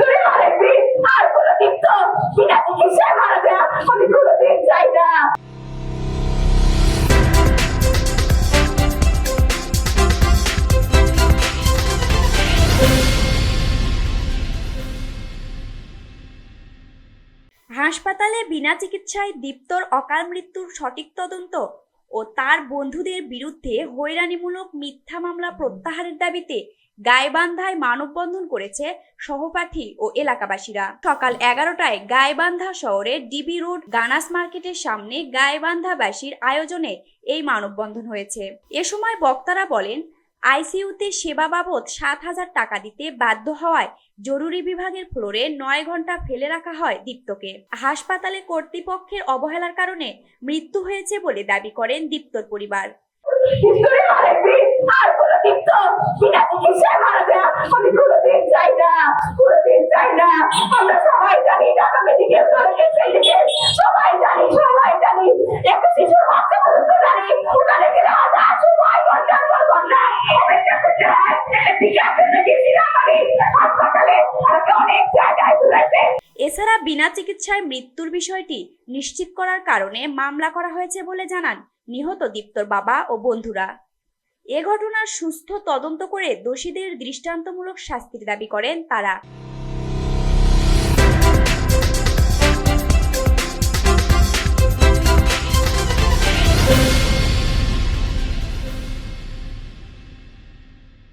করে মারাইছি আর তো বিনা চিকিৎসায় মারা যায়। আমি না। হাসপাতালে বিনা চিকিৎসায় দীপ্তর অকাল মৃত্যুর সঠিক তদন্ত। ও তার বন্ধুদের বিরুদ্ধে হয়রানিমূলক মিথ্যা মামলা প্রত্যাহারের দাবিতে গাইবান্ধায় মানববন্ধন করেছে সহপাঠী ও এলাকাবাসীরা। সকাল এগারোটায় গাইবান্ধা শহরে ডিবি রোড গানাস মার্কেটের সামনে গাইবান্ধাবাসীর আয়োজনে এই মানববন্ধন হয়েছে। এ সময় বক্তারা বলেন আইসিইউতে সেবা বাবদ সাত হাজার টাকা দিতে বাধ্য হওয়ায় জরুরি বিভাগের ফ্লোরে নয় ঘণ্টা ফেলে রাখা হয় দীপ্তকে। হাসপাতালে কর্তৃপক্ষের অবহেলার কারণে মৃত্যু হয়েছে বলে দাবি করেন দীপ্তর পরিবার। আমরা সবাই জানি এছাড়া বিনা চিকিৎসায় মৃত্যুর বিষয়টি নিশ্চিত করার কারণে মামলা করা হয়েছে বলে জানান নিহত দীপ্তর বাবা ও বন্ধুরা। এ ঘটনার সুস্থ তদন্ত করে দোষীদের দৃষ্টান্তমূলক শাস্তির দাবি করেন তারা।